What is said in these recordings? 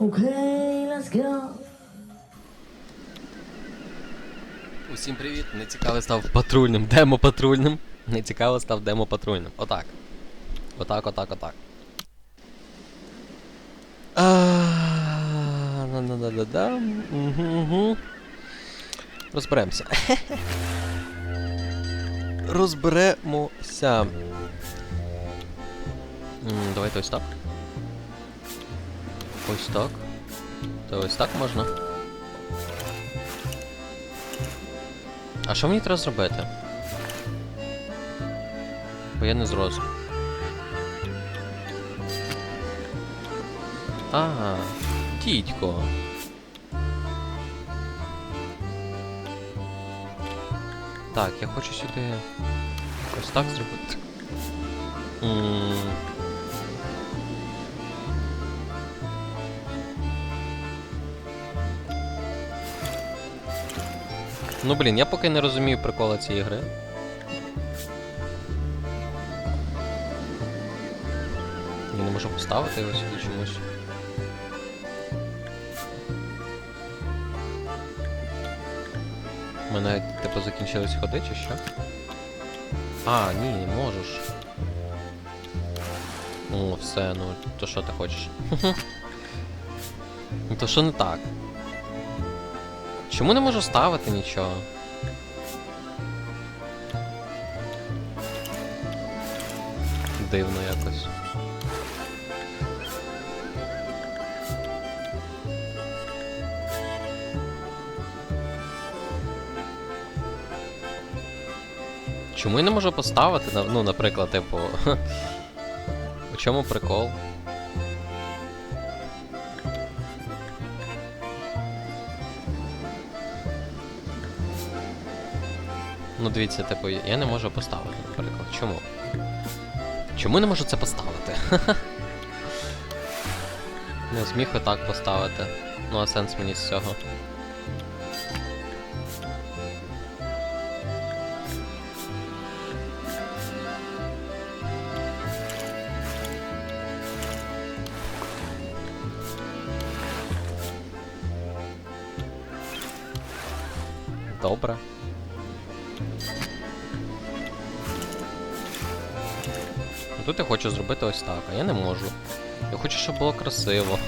Okay, let's go. Усім привіт! Нецікавий став патрульним, демо патрульним. Нецікавий став демо патрульним. Отак. Отак, отак, отак. Розберемося. Розберемося. Давайте ось так. Ось так. Та ось так можна. А що мені треба зробити? Бо я не зрозумів. А, дідько. Так, я хочу сюди ось так зробити. М. Ну блін, я поки не розумію прикола цієї гри. Я не можу поставити його сюди чомусь. У мене типу закінчились ходи чи що? А, ні, не можеш. О, все, ну то що ти хочеш? То що не так? Чому не можу ставити нічого? Дивно якось. Чому я не можу поставити, ну, наприклад, типу. У чому прикол? Ну дивіться, типу, я не можу поставити, наприклад. Чому? Чому не можу це поставити? ну, зміг отак поставити. Ну, а сенс мені з цього. Добре. Тут я хочу зробити ось так, а я не можу. Я хочу, щоб було красиво.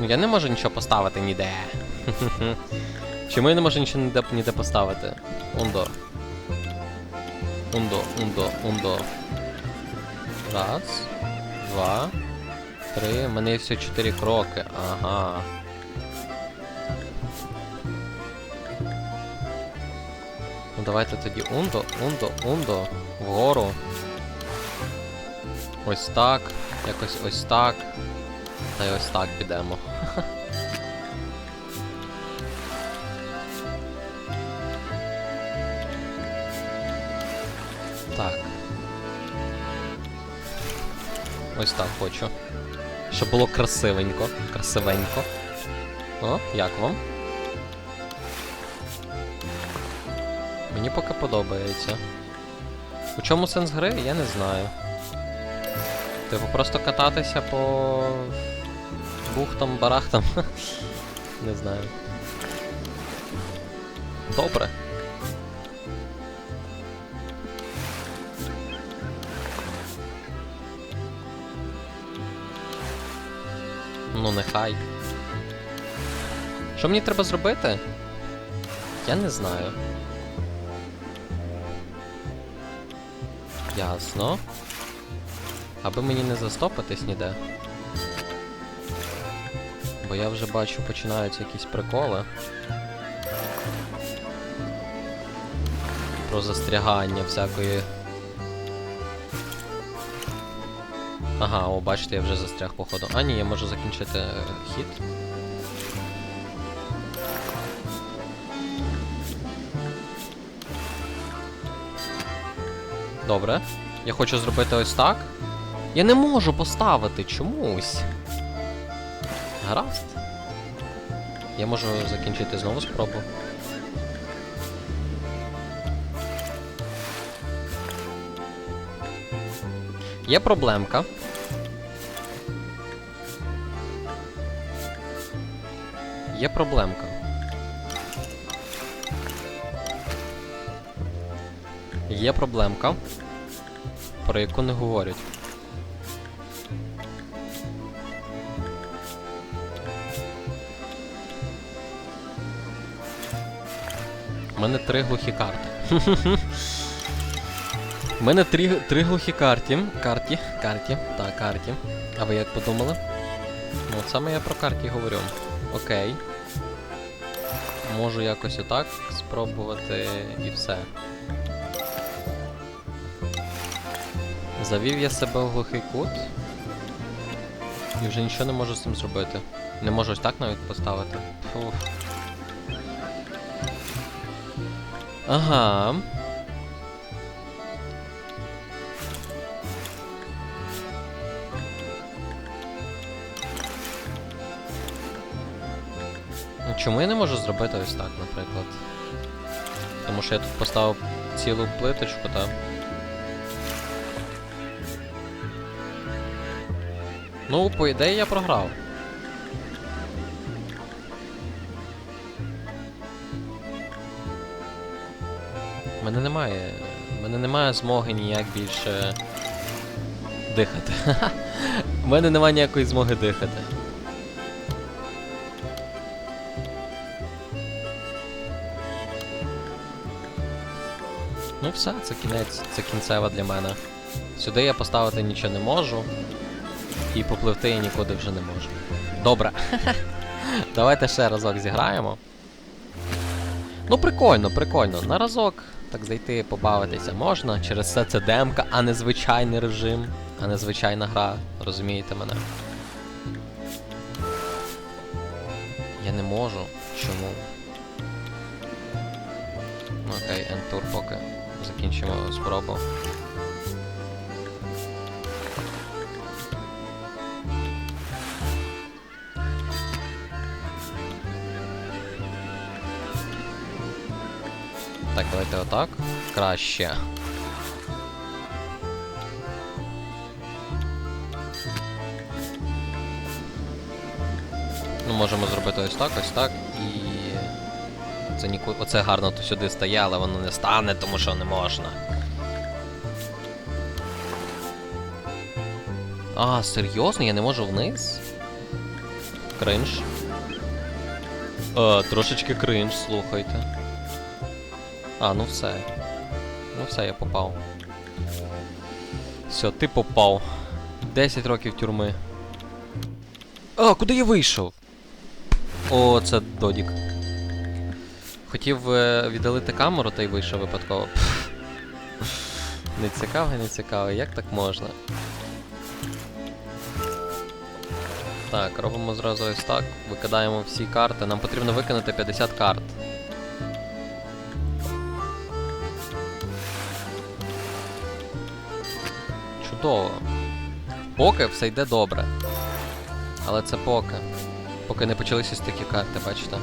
Ну я не можу нічого поставити ніде. Чому я не можу нічого ніде, ніде поставити? Ундо. Ундо, ундо, ундо. Раз, два, три. У мене є всього чотири кроки. Ага. Ну давайте тоді ундо, ундо, ундо. Вгору. Ось так. Якось ось так. Та й ось так підемо. Так. Ось так хочу. Щоб було красивенько. Красивенько. О, як вам? Мені поки подобається. У чому сенс гри, я не знаю. Типу просто кататися по бухтам, барахтам. не знаю. Добре. Ну, нехай. Що мені треба зробити? Я не знаю. Ясно. Аби мені не застопитись ніде. Бо я вже бачу, починаються якісь приколи. Про застрягання всякої. Ага, о, бачите, я вже застряг, походу. А, ні, я можу закінчити е, хід. Добре. Я хочу зробити ось так. Я не можу поставити чомусь. Гаразд. Я можу закінчити знову спробу. Є проблемка. Є проблемка. Є проблемка, про яку не говорять. У мене три глухі карти. У мене три, три глухі карті. Карті, карті, так, карті. А ви як подумали? Ну, от саме я про карті говорю. Окей. Можу якось отак спробувати і все. Завів я себе в глухий кут. І вже нічого не можу з цим зробити. Не можу ось так навіть поставити. Фух. Ага. Чому я не можу зробити ось так, наприклад? Тому що я тут поставив цілу плиточку, так? Ну, по ідеї я програв. У мене немає. У мене немає змоги ніяк більше дихати. У мене немає ніякої змоги дихати. Ну все, це кінець, це кінцева для мене. Сюди я поставити нічого не можу. І попливти я нікуди вже не можу. Добре. Давайте ще разок зіграємо. Ну, прикольно, прикольно. На разок так зайти, побавитися можна. Через це це демка, а не звичайний режим, а не звичайна гра. Розумієте мене? Я не можу. Чому? Ну, Окей, ентур поки закінчимо спробу. Так, давайте отак. Краще. Ну, можемо зробити ось так, ось так і. Це ніку... Оце гарно то сюди стає, але воно не стане, тому що не можна. А, серйозно? Я не можу вниз? Кринж. Е, трошечки кринж, слухайте. А, ну все. Ну все, я попав. Все, ти попав. 10 років тюрми. А, куди я вийшов? О, це Додік. Хотів е, віддалити камеру та й вийшов випадково. Не цікаво, не цікаво, як так можна? Так, робимо зразу ось так. Викидаємо всі карти. Нам потрібно виконати 50 карт. Чудово. Поки все йде добре. Але це поки. Поки не почалися такі карти, бачите?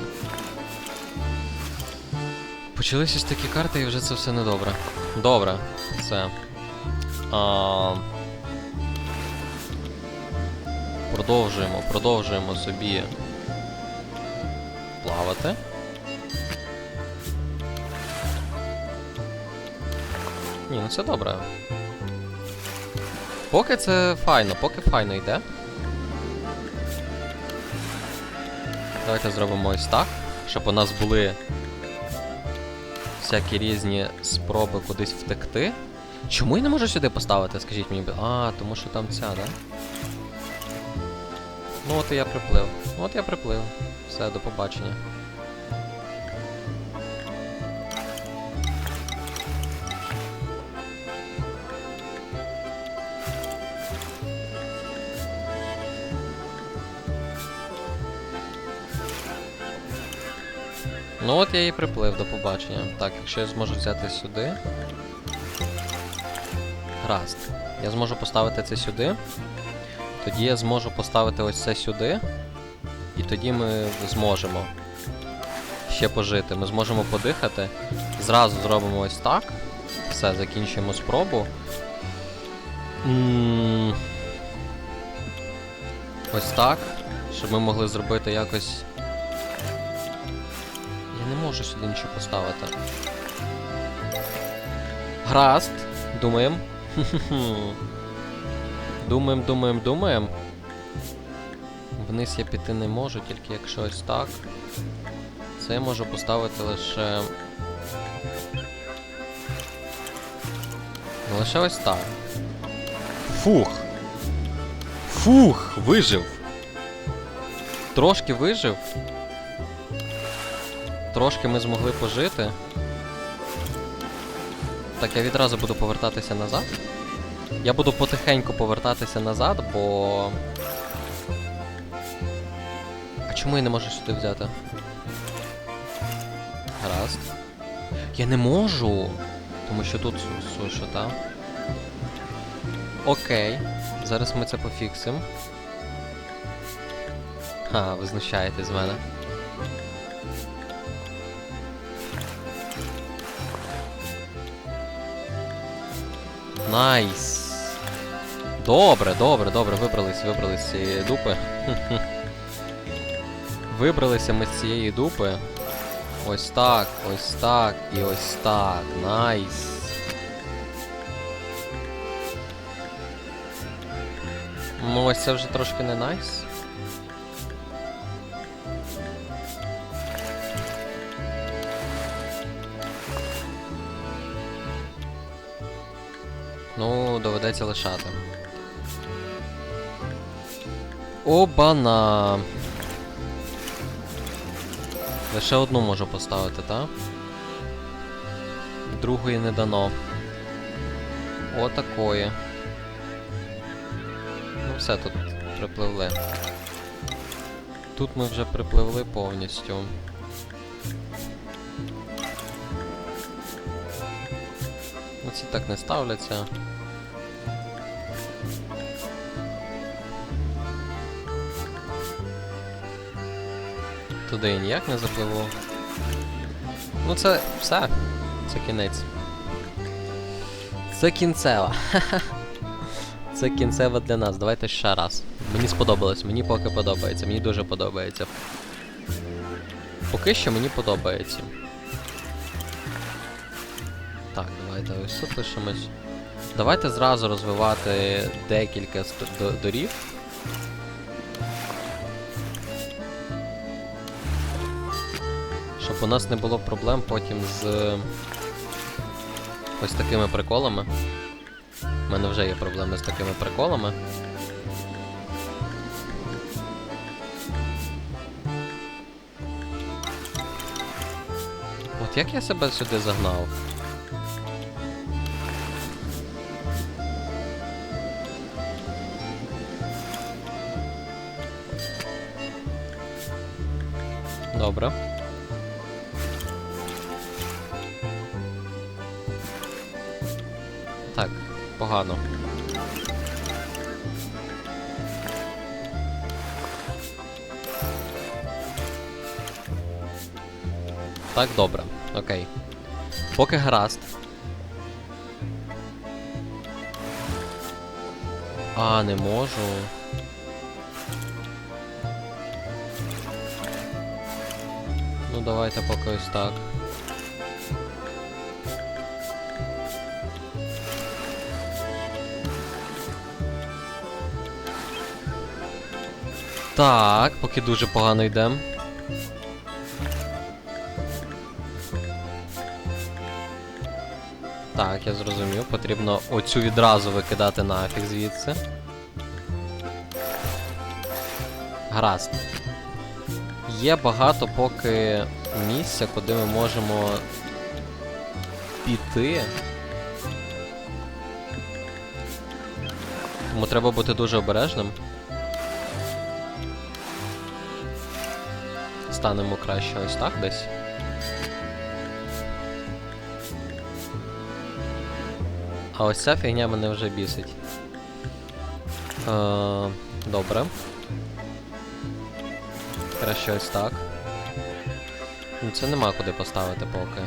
Почалися ось такі карти і вже це все недобре. Добре, все. А... Продовжуємо, продовжуємо собі плавати. Ні, ну це добре. Поки це файно, поки файно йде. Давайте зробимо ось так, щоб у нас були всякі різні спроби кудись втекти. Чому я не можу сюди поставити, скажіть мені. А, тому що там ця, да? Ну от і я приплив. От я приплив. Все, до побачення. Ну от я і приплив до побачення. Так, якщо я зможу взяти сюди. Гаразд. Я зможу поставити це сюди. Тоді я зможу поставити ось це сюди. І тоді ми зможемо ще пожити. Ми зможемо подихати. Зразу зробимо ось так. Все, закінчуємо спробу. Ось так. Щоб ми могли зробити якось. Можу сюди нічого поставити. Граст. Думаємо. Думаємо, думаємо, думаємо. Вниз я піти не можу, тільки якщо ось так. Це я можу поставити лише. Лише ось так. Фух. Фух, вижив. Трошки вижив. Трошки ми змогли пожити. Так, я відразу буду повертатися назад. Я буду потихеньку повертатися назад, бо. А чому я не можу сюди взяти? Гаразд. Я не можу. Тому що тут су- суша, так? Окей. Зараз ми це пофіксимо. Ха, ви знущаєтесь з мене. Найс. Добре, добре, добре, вибрались, вибрались з цієї дупи. Вибралися ми з цієї дупи. Ось так, ось так і ось так. Найс. Ну ось це вже трошки не найс. Ну, доведеться лишати. Обана. Лише одну можу поставити, так? Другої не дано. Отакої. Ну все, тут припливли. Тут ми вже припливли повністю. Ну ці так не ставляться. Туди я ніяк не запливу. Ну це все. Це кінець. Це кінцева. Це кінцева для нас. Давайте ще раз. Мені сподобалось, мені поки подобається, мені дуже подобається. Поки що мені подобається. Давайте ось тут лишимось. Давайте зразу розвивати декілька доріг. Щоб у нас не було проблем потім з ось такими приколами. У мене вже є проблеми з такими приколами. От як я себе сюди загнав? Добре. Так, погано. Так, добре. Окей. Поки гаразд. А, не можу. Давайте поки ось так. Так, поки дуже погано йдемо. Так, я зрозумів. Потрібно оцю відразу викидати нафіг звідси. Гаразд. Є багато поки місця, куди ми можемо піти. Тому треба бути дуже обережним. Станемо краще ось так десь. А ось ця фігня мене вже бісить. Е, добре. Краще ось так. Ну Це нема куди поставити поки.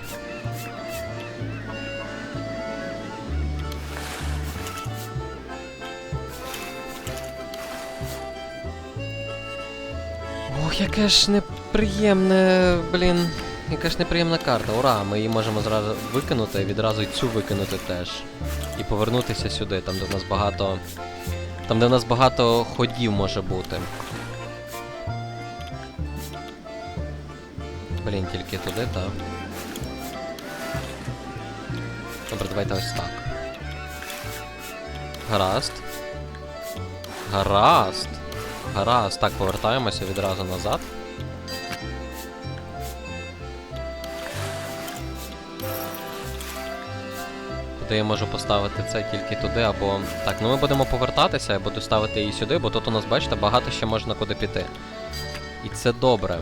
Ох, яке ж неприємне, блін. Яка ж неприємна карта. Ура, ми її можемо зразу викинути, відразу й цю викинути теж. І повернутися сюди, там де в нас багато. Там де в нас багато ходів може бути. Блін, тільки туди, так. Добре, давайте ось так. Гаразд. Гаразд. Гаразд. Так, повертаємося відразу назад. Куди я можу поставити це тільки туди, або. Так, ну ми будемо повертатися, я буду ставити її сюди, бо тут у нас, бачите, багато ще можна куди піти. І це добре.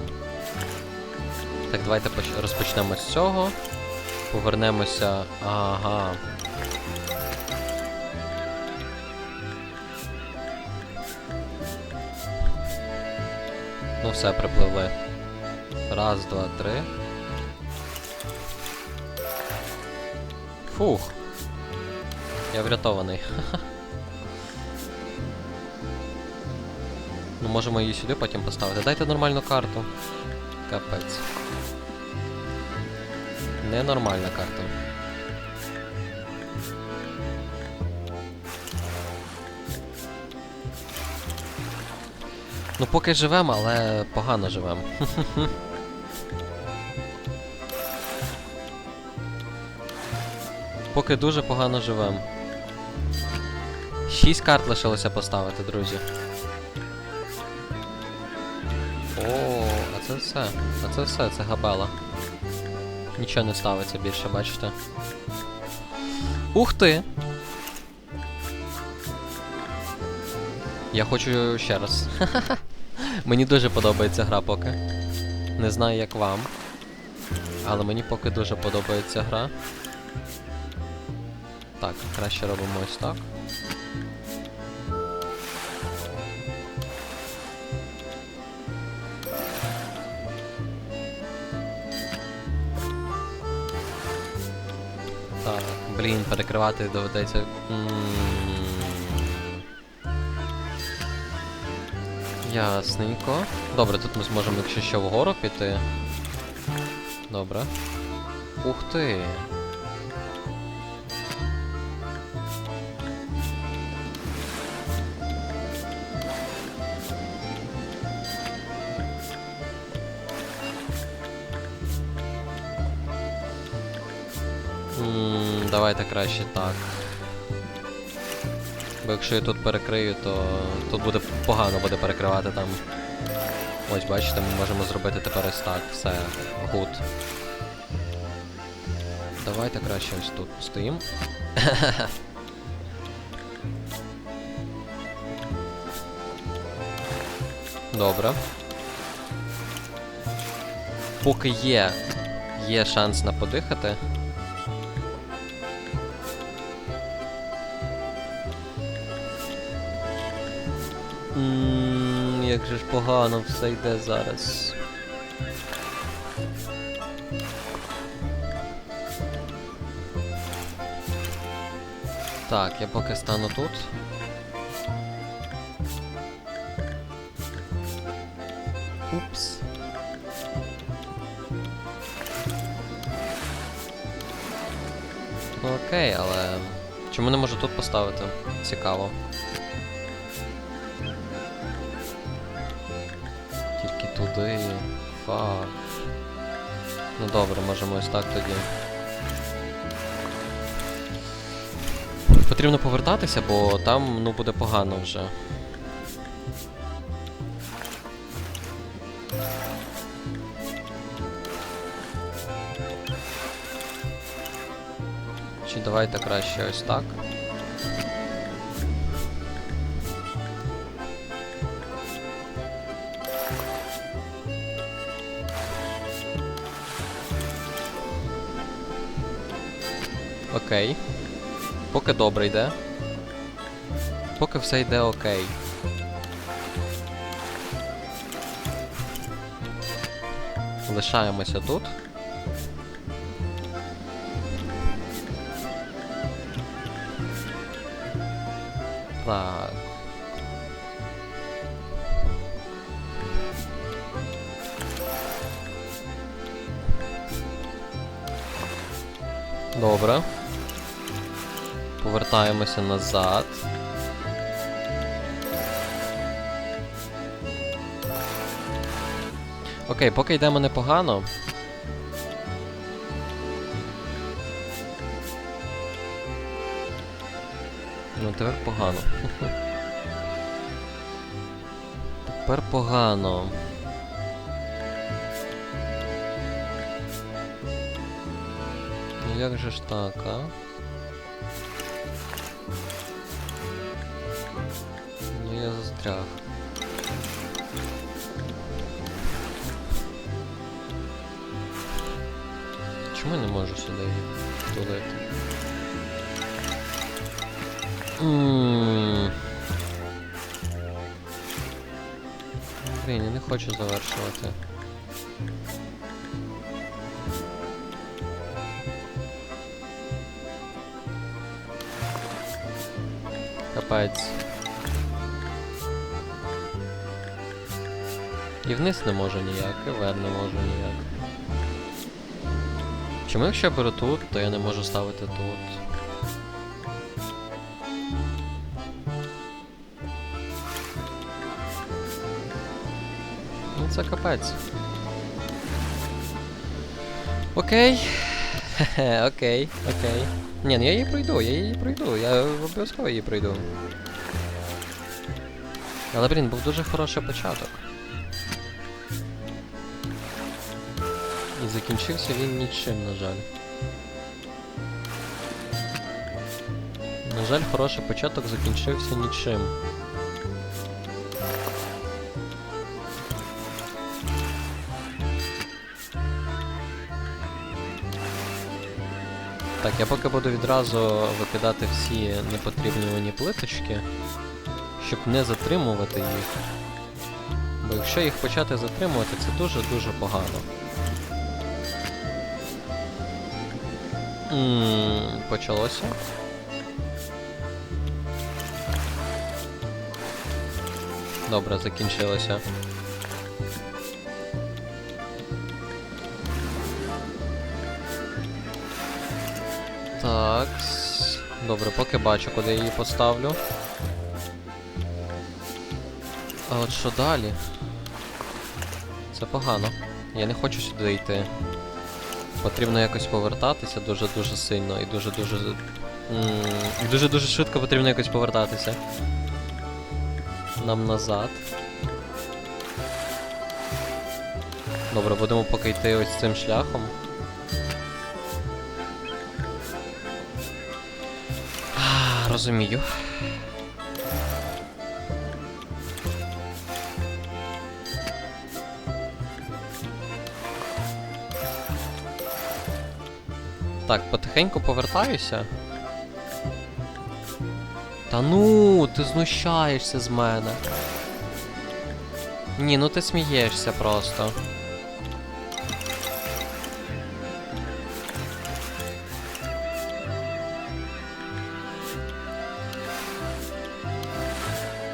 Так, давайте розпочнемо з цього. Повернемося. Ага. Ну все, припливли. Раз, два, три. Фух. Я врятований. ну, можемо її сюди потім поставити. Дайте нормальну карту. Капець. Ненормальна карта. Ну, поки живемо, але погано живемо. Поки дуже погано живемо. Шість карт лишилося поставити, друзі. О, а це все. А це все, це габела. Нічого не ставиться більше, бачите. Ух ти! Я хочу ще раз. мені дуже подобається гра поки. Не знаю як вам. Але мені поки дуже подобається гра. Так, краще робимо ось так. Так, блін, перекривати доведеться. Ясненько. Добре, тут ми зможемо, якщо що, вгору піти. Добре. Ух ти. Краще так. Бо якщо я тут перекрию, то тут буде погано буде перекривати там. Ось бачите, ми можемо зробити тепер ось так. Все, гуд. Давайте краще ось тут стоїмо. Добре. Поки є, є шанс на же ж погано все йде зараз. Так, я поки стану тут. Упс. Окей, але. Чому не можу тут поставити? Цікаво. Туди. Фак. Ну добре, можемо ось так тоді. Потрібно повертатися, бо там ну буде погано вже. Чи давайте краще ось так. окей. Поки добре йде. Поки все йде окей. Лишаємося тут. Так. Добре. Повертаємося назад. Окей, поки йдемо непогано. Ну, тепер погано. Тепер погано. Ну як же ж так, а? Я застряг. Чому я не можу сюди її тулити? Блін, я не хочу завершувати. Капець. І вниз не можу ніяк, і вверх не можу ніяк. Чому якщо я беру тут, то я не можу ставити тут? Ну це капець. Окей. Хе-хе, окей, окей. Ні, ну я її пройду, я її пройду, я обов'язково її пройду. Але, блін, був дуже хороший початок. Закінчився він нічим, на жаль. На жаль, хороший початок закінчився нічим. Так, я поки буду відразу викидати всі непотрібні мені плиточки, щоб не затримувати їх. Бо якщо їх почати затримувати, це дуже-дуже погано. Ммм, почалося. Добре, закінчилося. Так. Добре, поки бачу, куди я її поставлю. А от що далі? Це погано. Я не хочу сюди йти. Потрібно якось повертатися дуже-дуже сильно і дуже-дуже. І дуже-дуже швидко потрібно якось повертатися. Нам назад. Добре, будемо поки йти ось цим шляхом. Розумію. Так, потихеньку повертаюся. Та ну, ти знущаєшся з мене. Ні, ну ти смієшся просто.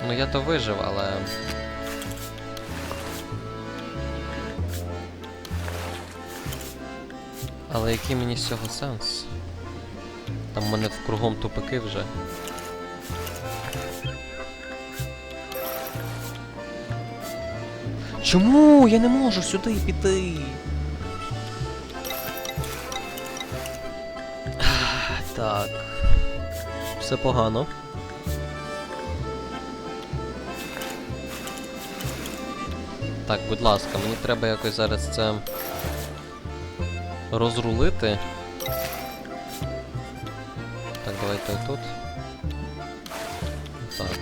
Ну я то вижив, але. Але який мені з цього сенс? Там в мене кругом тупики вже. Чому? Я не можу сюди піти. Так. Все погано. Так, будь ласка, мені треба якось зараз це розрулити. Так, давайте тут. Так.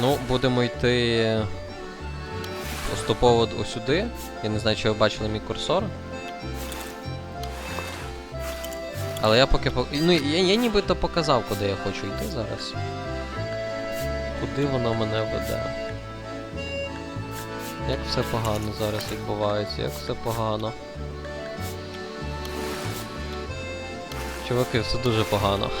Ну, будемо йти поступово сюди. Я не знаю, чи ви бачили мій курсор. Але я поки по... Ну, я, я нібито показав, куди я хочу йти зараз. Куди воно мене веде? Як все погано зараз відбувається, як все погано. Чуваки, все дуже погано.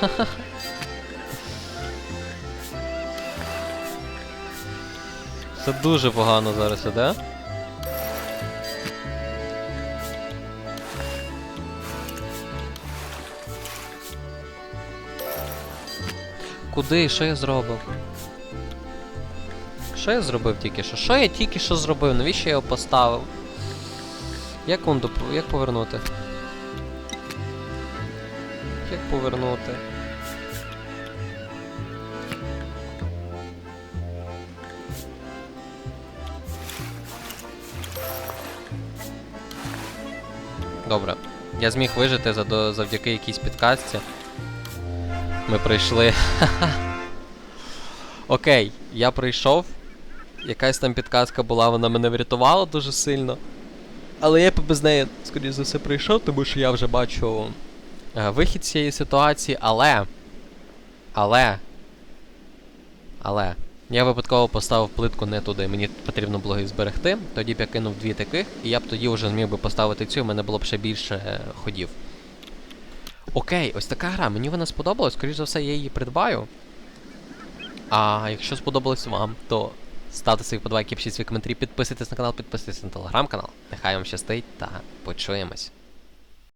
Все дуже погано зараз іде. Куди? Що я зробив? Що я зробив тільки що? Що я тільки що зробив? Навіщо я його поставив? Як он доп... Як повернути? Як повернути? Добре. Я зміг вижити завдяки якійсь підказці. Ми прийшли. Окей, я прийшов. Якась там підказка була, вона мене врятувала дуже сильно. Але я б без неї, скоріш за все, прийшов, тому що я вже бачу е, вихід з цієї ситуації, але. Але. Але. Я випадково поставив плитку не туди, мені потрібно було її зберегти. Тоді б я кинув дві таких, і я б тоді вже зміг би поставити цю, і в мене було б ще більше е, ходів. Окей, ось така гра. Мені вона сподобалась, скоріш за все, я її придбаю. А якщо сподобалось вам, то ставте свої подобайки, пишіть свої коментарі, підписуйтесь на канал, підписуйтесь на телеграм-канал. Нехай вам щастить та почуємось.